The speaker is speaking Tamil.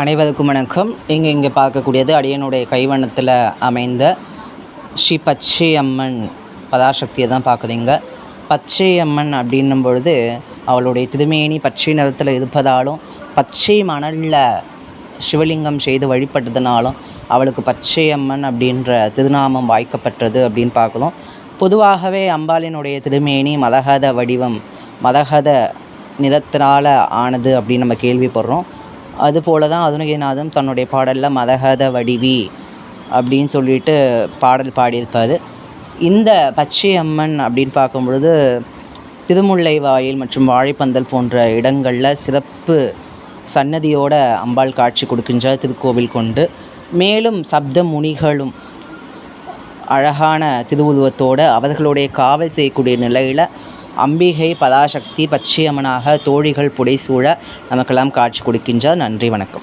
அனைவருக்கும் வணக்கம். இங்கே இங்கே பார்க்கக்கூடியது அடியனுடைய கைவண்ணத்தில் அமைந்த ஸ்ரீ பச்சை அம்மன் பதாசக்தியை தான் பார்க்குறீங்க பச்சை அம்மன் அப்படின்னும் பொழுது அவளுடைய திருமேனி பச்சை நிறத்தில் இருப்பதாலும் பச்சை மணலில் சிவலிங்கம் செய்து வழிபட்டதுனாலும் அவளுக்கு பச்சை அம்மன் அப்படின்ற திருநாமம் வாய்க்கப்பட்டது அப்படின்னு பார்க்கணும் பொதுவாகவே அம்பாளினுடைய திருமேனி மதகத வடிவம் மதகத நிறத்தினால் ஆனது அப்படின்னு நம்ம கேள்விப்படுறோம். அதுபோல தான் அதுநகைநாதம் தன்னுடைய பாடலில் மதகத வடிவி அப்படின்னு சொல்லிட்டு பாடல் பாடியிருப்பார். இந்த பச்சை அம்மன் அப்படின்னு பார்க்கும் பொழுது திருமுல்லை வாயில் மற்றும் வாழைப்பந்தல் போன்ற இடங்களில் சிறப்பு சன்னதியோட அம்பாள் காட்சி கொடுக்கின்ற திருக்கோவில் கொண்டு. மேலும் சப்த முனிகளும் அழகான திருவுருவத்தோடு அவர்களுடைய காவல் செய்யக்கூடிய நிலையில் அம்பிகை பராசக்தி பச்சையம்மனாக தோழிகள் புடைசூழ நமக்கெல்லாம் காட்சி கொடுக்கின்றார். நன்றி வணக்கம்.